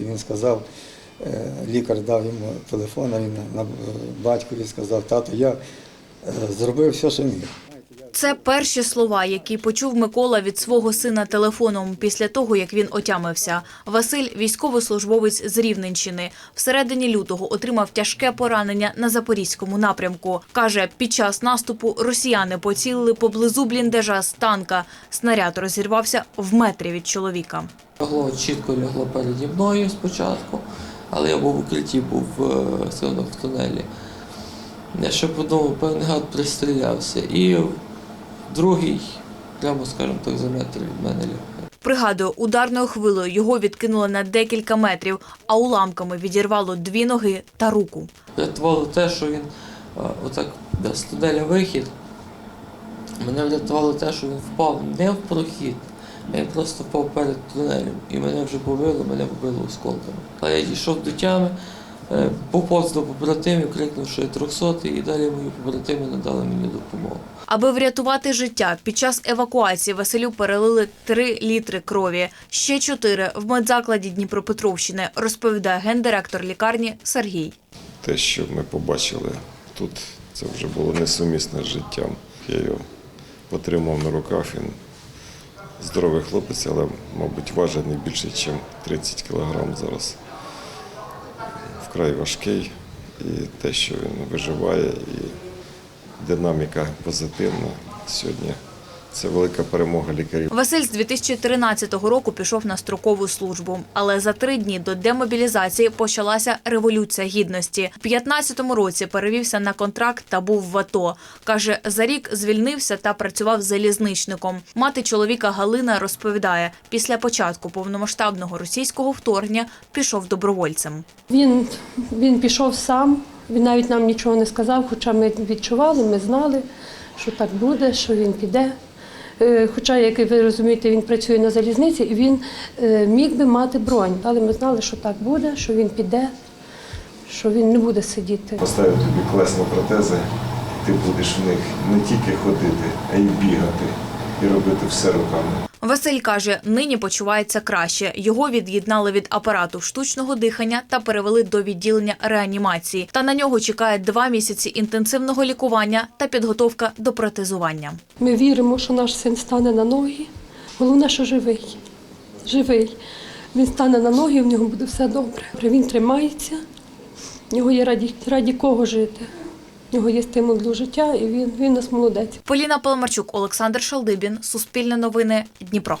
Він сказав, е, лікар дав йому телефон, а він батькові сказав, тато, я е, зробив все, що міг. Це перші слова, які почув Микола від свого сина телефоном після того, як він отямився. Василь – військовослужбовець з Рівненщини. Всередині лютого отримав тяжке поранення на запорізькому напрямку. Каже, під час наступу росіяни поцілили поблизу бліндажа з танка. Снаряд розірвався в метрі від чоловіка. Лягло чітко лягло переді мною спочатку, але я був в укритті, був все одно в тунелі. Я ще подумав, певний гад пристрілявся. І другий, прямо скажімо так, за метр від мене ляг. Пригадую, ударною хвилею його відкинуло на декілька метрів, а уламками відірвало дві ноги та руку. Врятувало те, що він отак, де з тунеля вихід. Мене врятувало те, що він впав не в прохід, а він просто впав перед тунелем. І мене вже побило, мене побило осколками. А я дійшов до тями, е, поповз до побратимів, крикнув, що я трьохсотий, і далі мої побратими надали мені допомогу. Аби врятувати життя, під час евакуації Василю перелили 3 літри крові. Ще 4 в медзакладі Дніпропетровщини, розповідає гендиректор лікарні Сергій. те, що ми побачили тут, це вже було несумісне з життям. Я його потримав на руках. Він здоровий хлопець, але, мабуть, важить не більше, ніж 30 кілограм зараз. Вкрай важкий. І те, що він виживає, і динаміка позитивна сьогодні. Це велика перемога лікарів. Василь з 2013 року пішов на строкову службу, але за три дні до демобілізації почалася революція гідності. В 15-му році перевівся на контракт та був в АТО. Каже, за рік звільнився та працював залізничником. Мати чоловіка Галина розповідає, після початку повномасштабного російського вторгнення пішов добровольцем. Він, він пішов сам, він навіть нам нічого не сказав, хоча ми відчували, ми знали, що так буде, що він піде. Е, Хоча, як ви розумієте, він працює на залізниці і він е, міг би мати бронь, але ми знали, що так буде, що він піде, що він не буде сидіти. Поставлю тобі класні протези, ти будеш в них не тільки ходити, а й бігати і робити все руками. Василь каже, нині почувається краще. Його від'єднали від апарату штучного дихання та перевели до відділення реанімації. Та на нього чекає два місяці інтенсивного лікування та підготовка до протезування. Ми віримо, що наш син стане на ноги. Головне, що живий. Живий. Він стане на ноги, в нього буде все добре. Він тримається, в нього є раді, раді кого жити. Нього є стимул до життя, і він, він нас молодець. Поліна Паламарчук, Олександр Шалдибін, Суспільне новини, Дніпро.